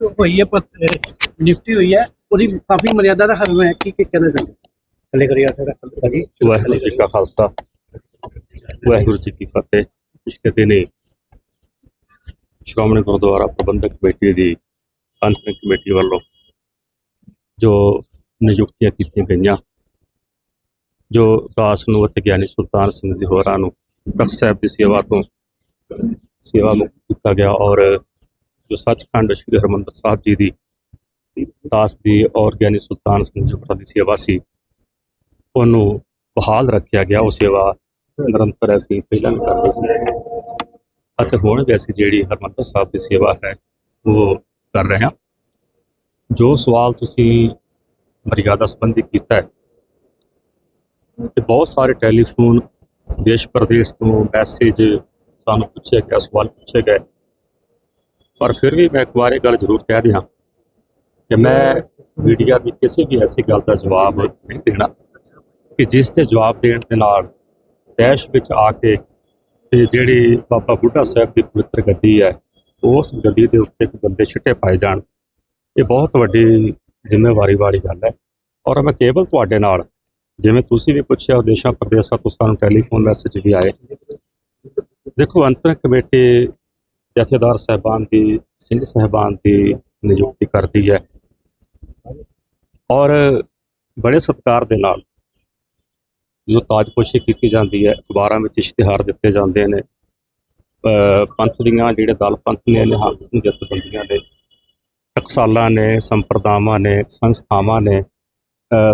ਹੋਈ ਹੈ ਪਰ ਹੋਈ ਹੈ, ਉਹਦੀ ਕਾਫੀ ਮਰਿਆਦਾ ਦਾ ਹਰਨ ਹੈ ਕੀ ਕੀ ਕਹਿਣਾ ਚਾਹੁੰਦੇ? ਥੱਲੇ ਕਰੀਆ ਥੋੜਾ ਕਰੀ ਵਾਹਿਗੁਰੂ ਜੀ ਕਾ ਖਾਲਸਾ। ਵਾਹਿਗੁਰੂ ਜੀ ਕੀ ਫਤਿਹ। ਪਿਛਲੇ ਦਿਨੀ ਸ਼੍ਰੋਮਣੀ ਗੁਰਦੁਆਰਾ ਪ੍ਰਬੰਧਕ ਕਮੇਟੀ ਦੀ ਅੰਤਰਿਮ ਕਮੇਟੀ ਵੱਲੋਂ ਜੋ ਨਿਯੁਕਤੀਆਂ ਕੀਤੀਆਂ ਗਈਆਂ, ਜੋ ਦਾਸ ਨੂੰ ਅਤੇ ਗਿਆਨੀ ਸੁਲਤਾਨ ਸਿੰਘ ਜੀ ਹੋਰਾਂ ਨੂੰ ਤਖਤ ਸਾਹਿਬ ਦੀ ਸੇਵਾ ਤੋਂ ਸੇਵਾ ਮੁਕਤ ਕੀਤਾ ਗਿਆ ਔਰ ਜੋ ਸੱਚਖੰਡ ਸ੍ਰੀ ਹਰਿਮੰਦਰ ਸਾਹਿਬ ਜੀ ਦੀ ਦਾਸ ਦੀ ਔਰ ਗਿਆਨੀ ਸੁਲਤਾਨ ਸਿੰਘ ਜੀ ਦੀ ਸੇਵਾ ਸੀ, ਉਹਨੂੰ ਬਹਾਲ ਰੱਖਿਆ ਗਿਆ, ਉਹ ਸੇਵਾ ਨਿਰੰਤਰ ਅਸੀਂ ਪਹਿਲਾਂ ਕਰਦੇ ਸੀ ਅਤੇ ਹੁਣ ਵੀ ਅਸੀਂ ਜਿਹੜੀ ਹਰਮੰਦਰ ਸਾਹਿਬ ਦੀ ਸੇਵਾ ਹੈ, ਉਹ ਕਰ ਰਹੇ ਹਾਂ। ਜੋ ਸਵਾਲ ਤੁਸੀਂ ਮਰਿਆਦਾ ਸੰਬੰਧੀ ਕੀਤਾ ਹੈ, ਤੇ ਬਹੁਤ ਸਾਰੇ ਟੈਲੀਫੋਨ ਦੇਸ਼ ਪ੍ਰਦੇਸ਼ ਤੋਂ ਮੈਸੇਜ ਸਾਨੂੰ ਪੁੱਛਿਆ ਗਿਆ, ਸਵਾਲ ਪੁੱਛੇ ਗਏ ਪਰ ਫਿਰ ਵੀ ਮੈਂ ਇੱਕ ਵਾਰ ਇਹ ਗੱਲ ਜ਼ਰੂਰ ਕਹਿ ਦਿਆਂ ਕਿ ਮੈਂ ਮੀਡੀਆ ਦੀ ਕਿਸੇ ਵੀ ਐਸੀ ਗੱਲ ਦਾ ਜਵਾਬ ਨਹੀਂ ਦੇਣਾ ਕਿ ਜਿਸ ਤੇ ਜਵਾਬ ਦੇਣ ਦੇ ਨਾਲ ਦੇਸ਼ ਵਿੱਚ ਆ ਕੇ ਤੇ ਜਿਹੜੀ ਬਾਬਾ ਬੁੱਢਾ ਸਾਹਿਬ ਦੀ ਪਵਿੱਤਰ ਗੱਦੀ ਹੈ, ਉਸ ਗੱਡੀ ਦੇ ਉੱਤੇ ਇੱਕ ਬੰਦੇ ਛਿੱਟੇ ਪਾਏ ਜਾਣ, ਇਹ ਬਹੁਤ ਵੱਡੀ ਜ਼ਿੰਮੇਵਾਰੀ ਵਾਲੀ ਗੱਲ ਹੈ। ਔਰ ਮੈਂ ਕੇਵਲ ਤੁਹਾਡੇ ਨਾਲ, ਜਿਵੇਂ ਤੁਸੀਂ ਵੀ ਪੁੱਛਿਆ, ਦੇਸ਼ਾਂ, ਪ੍ਰਦੇਸ਼ਾਂ ਤੋਂ ਸਾਨੂੰ ਟੈਲੀਫੋਨ ਮੈਸੇਜ ਵੀ ਆਏ। ਦੇਖੋ, ਅੰਤਰ ਕਮੇਟੀ ਜਥੇਦਾਰ ਸਾਹਿਬਾਨ ਦੀ, ਸਿੰਘ ਸਾਹਿਬਾਨ ਦੀ ਨਿਯੁਕਤੀ ਕਰਦੀ ਹੈ। ਔਰ ਬੜੇ ਸਤਿਕਾਰ ਦੇ ਨਾਲ ਜੋ ਤਾਜਪੋਸ਼ੀ ਕੀਤੀ ਜਾਂਦੀ ਹੈ, ਅਖਬਾਰਾਂ ਵਿੱਚ ਇਸ਼ਤਿਹਾਰ ਦਿੱਤੇ ਜਾਂਦੇ ਨੇ। ਪੰਥ ਦੀਆਂ ਜਿਹੜੇ ਦਲ ਪੰਥ ਨੇ, ਨਿਹੰਗ ਸਿੰਘ ਜਥੇਬੰਦੀਆਂ ਨੇ, ਟਕਸਾਲਾਂ ਨੇ, ਸੰਪਰਦਾਵਾਂ ਨੇ, ਸੰਸਥਾਵਾਂ ਨੇ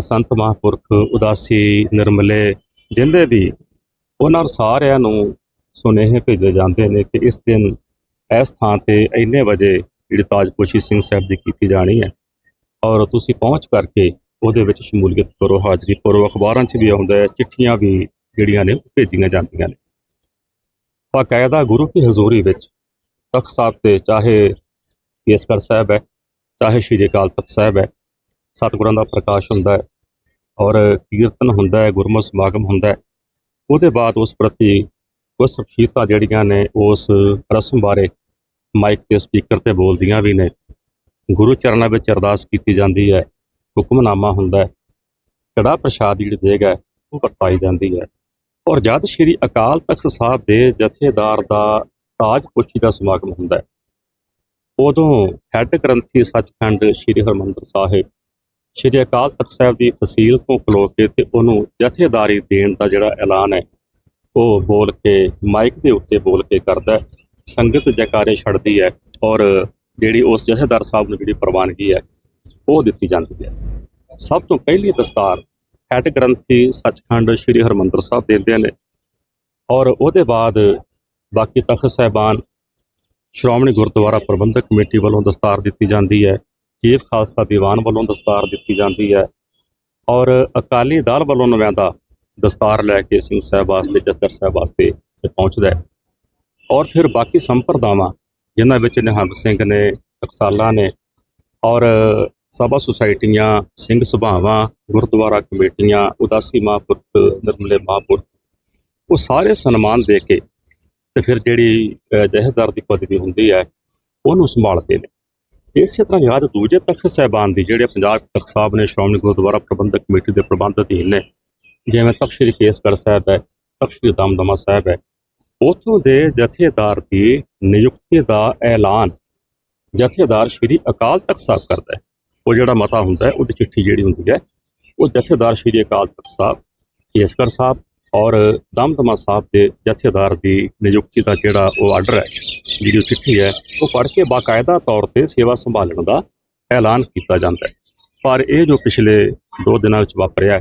ਸੰਤ ਮਹਾਂਪੁਰਖ, ਉਦਾਸੀ, ਨਿਰਮਲੇ, ਜਿੰਦੇ ਵੀ, ਉਹਨਾਂ ਸਾਰਿਆਂ ਨੂੰ ਸੁਨੇਹੇ ਭੇਜੇ ਜਾਂਦੇ ਨੇ ਕਿ ਇਸ ਦਿਨ ਇਸ ਥਾਂ ਤੇ ਇੰਨੇ ਵਜੇ ਜਿਹੜੀ ਤਾਜਪੋਸ਼ੀ ਸਿੰਘ ਸਾਹਿਬ ਦੀ ਕੀਤੀ ਜਾਣੀ ਹੈ। ਔਰ ਤੁਸੀਂ ਪਹੁੰਚ ਕਰਕੇ ਉਹਦੇ ਵਿੱਚ ਸ਼ਮੂਲੀਅਤ ਕਰੋ, ਹਾਜ਼ਰੀ ਕਰੋ ਅਖਬਾਰਾਂ 'ਚ ਵੀ ਆਉਂਦਾ ਹੈ, ਚਿੱਠੀਆਂ ਵੀ ਜਿਹੜੀਆਂ ਨੇ ਭੇਜੀਆਂ ਜਾਂਦੀਆਂ ਨੇ। ਬਾਕਾਇਦਾ ਗੁਰੂ ਕੀ ਹਜ਼ੂਰੀ ਵਿੱਚ ਤਖਤ ਸਾਹਿਬ ਤੇ ਚਾਹੇ ਕੇਸਗੜ੍ਹ ਸਾਹਿਬ ਹੈ, ਚਾਹੇ ਸ਼੍ਰੀ ਅਕਾਲ ਤਖਤ ਸਾਹਿਬ ਹੈ, ਸਤਿਗੁਰਾਂ ਦਾ ਪ੍ਰਕਾਸ਼ ਹੁੰਦਾ ਹੈ ਔਰ ਕੀਰਤਨ ਹੁੰਦਾ ਹੈ ਗੁਰਮਤਿ ਸਮਾਗਮ ਹੁੰਦਾ ਹੈ, ਉਹਦੇ ਬਾਅਦ ਉਸ ਪ੍ਰਤੀ ਕੁਝ ਸ਼ਖਸੀਅਤਾਂ ਜਿਹੜੀਆਂ ਨੇ ਉਸ ਰਸਮ ਬਾਰੇ ਮਾਈਕ ਤੇ ਸਪੀਕਰ ਤੇ ਬੋਲਦੀਆਂ ਵੀ ਨੇ। ਗੁਰੂ ਚਰਨਾਂ ਵਿੱਚ ਅਰਦਾਸ ਕੀਤੀ ਜਾਂਦੀ ਹੈ, ਹੁਕਮਨਾਮਾ ਹੁੰਦਾ ਹੈ, ਕੜਾ ਪ੍ਰਸ਼ਾਦ ਜਿਹੜੀ ਦੇਗ ਹੈ, ਉਹ ਵਰਤਾਈ ਜਾਂਦੀ ਹੈ। ਔਰ ਜਦ ਸ਼੍ਰੀ ਅਕਾਲ ਤਖਤ ਸਾਹਿਬ ਦੇ ਜਥੇਦਾਰ ਦਾ ਤਾਜ ਪੁਸ਼ੀ ਦਾ ਸਮਾਗਮ ਹੁੰਦਾ ਹੈ, ਉਦੋਂ ਹੈੱਡ ਗ੍ਰੰਥੀ ਸੱਚਖੰਡ ਸ਼੍ਰੀ ਹਰਮੰਦਰ ਸਾਹਿਬ, ਸ਼੍ਰੀ ਅਕਾਲ ਤਖਤ ਸਾਹਿਬ ਦੀ ਫਸੀਲ ਤੋਂ ਖਲੋ ਕੇ ਤੇ ਉਹਨੂੰ ਜਥੇਦਾਰੀ ਦੇਣ ਦਾ ਜਿਹੜਾ ਐਲਾਨ ਹੈ ਉਹ ਬੋਲ ਕੇ ਮਾਈਕ ਦੇ ਉੱਤੇ ਬੋਲ ਕੇ ਕਰਦਾ ਸੰਗਤ ਜੈਕਾਰੇ ਛੱਡਦੀ ਹੈ ਔਰ ਜਿਹੜੀ ਉਸ ਜਥੇਦਾਰ ਸਾਹਿਬ ਨੂੰ ਜਿਹੜੀ ਪ੍ਰਵਾਨਗੀ ਹੈ, ਉਹ ਦਿੱਤੀ ਜਾਂਦੀ ਹੈ। ਸਭ ਤੋਂ ਪਹਿਲੀ ਦਸਤਾਰ ਹੈੱਡ ਗ੍ਰੰਥੀ ਸੱਚਖੰਡ ਸ੍ਰੀ ਹਰਮੰਦਰ ਸਾਹਿਬ ਦਿੰਦੇ ਨੇ ਔਰ ਉਹਦੇ ਬਾਅਦ ਬਾਕੀ ਤਖਤ ਸਾਹਿਬਾਨ, ਸ਼੍ਰੋਮਣੀ ਗੁਰਦੁਆਰਾ ਪ੍ਰਬੰਧਕ ਕਮੇਟੀ ਵੱਲੋਂ ਦਸਤਾਰ ਦਿੱਤੀ ਜਾਂਦੀ ਹੈ। ਚੀਫ ਖਾਲਸਾ ਦੀਵਾਨ ਵੱਲੋਂ ਦਸਤਾਰ ਦਿੱਤੀ ਜਾਂਦੀ ਹੈ। ਔਰ ਅਕਾਲੀ ਦਲ ਵੱਲੋਂ ਨਵਿਆਂਦਾ ਦਸਤਾਰ ਲੈ ਕੇ ਸਿੰਘ ਸਾਹਿਬ ਵਾਸਤੇ ਜਸਦਰ ਸਾਹਿਬ ਵਾਸਤੇ ਪਹੁੰਚਦਾ ਹੈ। ਔਰ ਫਿਰ ਬਾਕੀ ਸੰਪਰਦਾਵਾਂ ਜਿਨ੍ਹਾਂ ਵਿੱਚ ਨਿਹੰਗ ਸਿੰਘ ਨੇ ਟਕਸਾਲਾਂ ਨੇ ਔਰ ਸਭਾ ਸੁਸਾਇਟੀਆਂ ਸਿੰਘ ਸਭਾਵਾਂ ਗੁਰਦੁਆਰਾ ਕਮੇਟੀਆਂ ਉਦਾਸੀ ਮਹਾਂਪੁਰਖ ਨਿਰਮਲੇ ਮਹਾਂਪੁਰਖ ਉਹ ਸਾਰੇ ਸਨਮਾਨ ਦੇ ਕੇ ਤੇ ਫਿਰ ਜਿਹੜੀ ਅ, ਦੀ ਪਦਵੀ ਹੁੰਦੀ ਹੈ ਉਹਨੂੰ ਸੰਭਾਲਦੇ ਨੇ। ਇਸੇ ਤਰ੍ਹਾਂ ਯਾਦ ਦੂਜੇ ਤਖਤ ਸਾਹਿਬਾਨ ਦੀ ਜਿਹੜੇ ਪੰਜਾਬ ਤਖਤ ਸਾਹਿਬ ਨੇ ਸ਼੍ਰੋਮਣੀ ਗੁਰਦੁਆਰਾ ਪ੍ਰਬੰਧਕ ਕਮੇਟੀ ਦੇ ਪ੍ਰਬੰਧ ਅਧੀਨ ਨੇ ਜਿਵੇਂ ਤਖਤ ਸ੍ਰੀ ਕੇਸਗੜ੍ਹ ਸਾਹਿਬ ਹੈ, ਤਖਤ ਸ੍ਰੀ ਦਮਦਮਾ ਸਾਹਿਬ ਹੈ, ਉਥੋਂ ਦੇ ਜਥੇਦਾਰ ਦੀ ਨਿਯੁਕਤੀ ਦਾ ਐਲਾਨ ਜਥੇਦਾਰ ਸ੍ਰੀ ਅਕਾਲ ਤਖਤ ਸਾਹਿਬ ਕਰਦਾ ਹੈ। ਉਹ ਜਿਹੜਾ ਮਤਾ ਹੁੰਦਾ ਹੈ, ਉਹਦੀ ਚਿੱਠੀ ਜਿਹੜੀ ਹੁੰਦੀ ਹੈ, ਉਹ ਜਥੇਦਾਰ ਸ੍ਰੀ ਅਕਾਲ ਤਖਤ ਸਾਹਿਬ, ਕੇਸਗੜ੍ਹ ਸਾਹਿਬ ਔਰ ਦਮਦਮਾ ਸਾਹਿਬ ਦੇ ਜਥੇਦਾਰ ਦੀ ਨਿਯੁਕਤੀ ਦਾ ਜਿਹੜਾ ਉਹ ਆਰਡਰ ਹੈ, ਜਿਹੜੀ ਉਹ ਚਿੱਠੀ ਹੈ, ਉਹ ਪੜ੍ਹ ਕੇ ਬਾਕਾਇਦਾ ਤੌਰ ਤੇ ਸੇਵਾ ਸੰਭਾਲਣ ਦਾ ਐਲਾਨ ਕੀਤਾ ਜਾਂਦਾ ਹੈ। ਪਰ ਇਹ ਜੋ ਪਿਛਲੇ 2 ਦਿਨਾਂ ਵਿੱਚ ਵਾਪਰਿਆ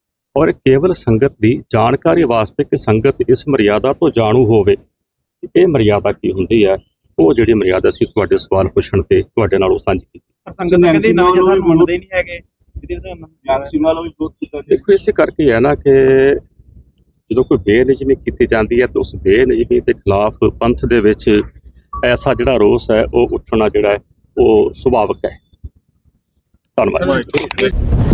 ਔਰ ਕੇਵਲ ਸੰਗਤ ਦੀ ਜਾਣਕਾਰੀ ਵਾਸਤੇ ਕਿ ਸੰਗਤ ਇਸ ਮਰਿਆਦਾ ਤੋਂ ਜਾਣੂ ਹੋਵੇ ਇਹ ਮਰਿਆਦਾ ਕੀ ਹੁੰਦੀ ਹੈ ਉਹ ਜਿਹੜੀ ਮਰਿਆਦਾ ਸੀ ਤੁਹਾਡੇ ਸਵਾਲ ਪੁੱਛਣ ਤੇ ਤੁਹਾਡੇ ਨਾਲ ਉਹ ਸਾਂਝੀ ਕੀਤੀ। ਸੰਗਤ ਕਹਿੰਦੀ ਨਾ ਜਥਾ ਮੰਨਦੇ ਨਹੀਂ ਹੈਗੇ। ਦੇਖੋ ਇਸੇ ਕਰਕੇ ਹੈ ਨਾ ਕਿ ਜਦੋਂ ਕੋਈ ਬੇਨਿਜਮੀ ਕੀਤੀ ਜਾਂਦੀ ਹੈ ਤਾਂ ਉਸ ਬੇਨਿਜਮੀ ਦੇ ਖਿਲਾਫ ਪੰਥ ਦੇ ਵਿੱਚ ਐਸਾ ਜਿਹੜਾ ਰੋਸ ਹੈ ਉਹ ਉੱਠਣਾ ਜਿਹੜਾ ਹੈ ਉਹ ਸੁਭਾਵਿਕ ਹੈ। ਧੰਨਵਾਦ।